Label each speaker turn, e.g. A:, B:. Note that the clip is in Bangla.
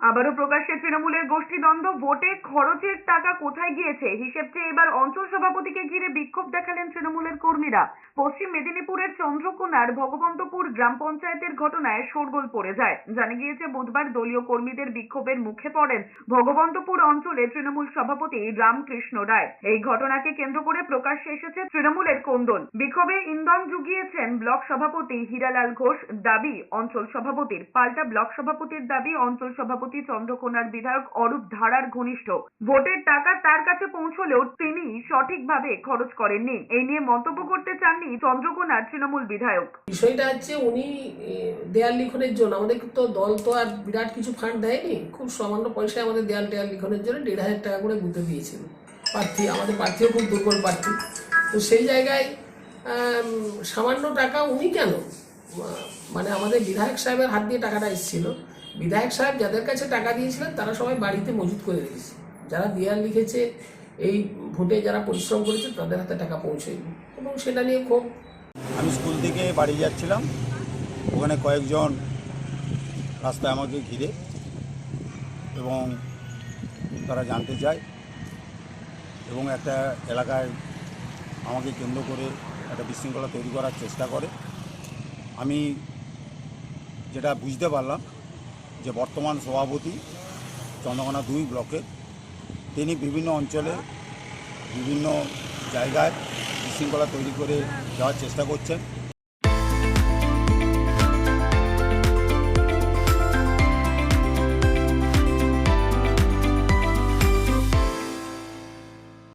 A: আবারও প্রকাশ্যে তৃণমূলের গোষ্ঠীদ্বন্দ্ব, ভোটে খরচের টাকা কোথায় গিয়েছে? হিসেব চেয়ে এবার অঞ্চল সভাপতিকে ঘিরে বিক্ষোভ দেখালেন তৃণমূলের কর্মীরা। পশ্চিম মেদিনীপুরের চন্দ্রকোনার ভগবন্তপুর গ্রাম পঞ্চায়েতের ঘটনায় শোরগোল পড়ে যায়। জানা গিয়েছে, বুধবার দলীয় কর্মীদের বিক্ষোভের মুখে পড়েন ভগবন্তপুর অঞ্চলে তৃণমূল সভাপতি রামকৃষ্ণ রায়। এই ঘটনাকে কেন্দ্র করে প্রকাশ্যে এসেছে তৃণমূলের কোন্দল। বিক্ষোভে ইন্ধন জুগিয়েছেন ব্লক সভাপতি হীরালাল ঘোষ। দাবি, অঞ্চল সভাপতির, পাল্টা ব্লক সভাপতির দাবি, অঞ্চল সভাপতি চন্দ্রকোনার বিধায়ক অরূপ ধারার ঘনিষ্ঠ। ভোটের টাকা তার কাছে পৌঁছলেও তিনি সঠিকভাবে খরচ করেননি। এই নিয়ে মন্তব্য করতে চাননি চন্দ্রকোনার তৃণমূল বিধায়ক।
B: বিষয়টা হচ্ছে উনি দেয়াল লিখনের জন্য। আমাদের তো দল তো আর বিরাট কিছু ফান্ড দেয়নি। খুব সামান্য পয়সায় আমাদের দেয়াল টেয়াল লিখনের জন্য দেড় হাজার টাকা করে বুঝতে দিয়েছিল। প্রার্থী, আমাদের প্রার্থীও খুব দুর্বল প্রার্থী। তো সেই জায়গায় সামান্য টাকা উনি কেন মানে আমাদের বিধায়ক সাহেবের হাত দিয়ে টাকাটা এসেছিল। বিধায়ক সাহেব যাদের কাছে টাকা দিয়েছিলেন, তারা সবাই বাড়িতে মজুত করে রেখেছে। যারা দেয়াল লিখেছে, এই ভোটে যারা পরিশ্রম করেছে, তাদের হাতে টাকা পৌঁছেনি এবং সেটা নিয়ে খুব
C: আমি স্কুল থেকে বাড়ি যাচ্ছিলাম। ওখানে কয়েকজন রাস্তায় আমাকে ঘিরে এবং তারা জানতে চায় এবং একটা এলাকায় আমাকে কেন্দ্র করে একটা বিশৃঙ্খলা তৈরি করার চেষ্টা করে। আমি যেটা বুঝতে পারলাম যে বর্তমান সভাপতি চন্দ্রকোনা দুই ব্লকে তিনি বিভিন্ন অঞ্চলে, বিভিন্ন জায়গায় বিশৃঙ্খলা তৈরি করে যাওয়ার চেষ্টা করছেন।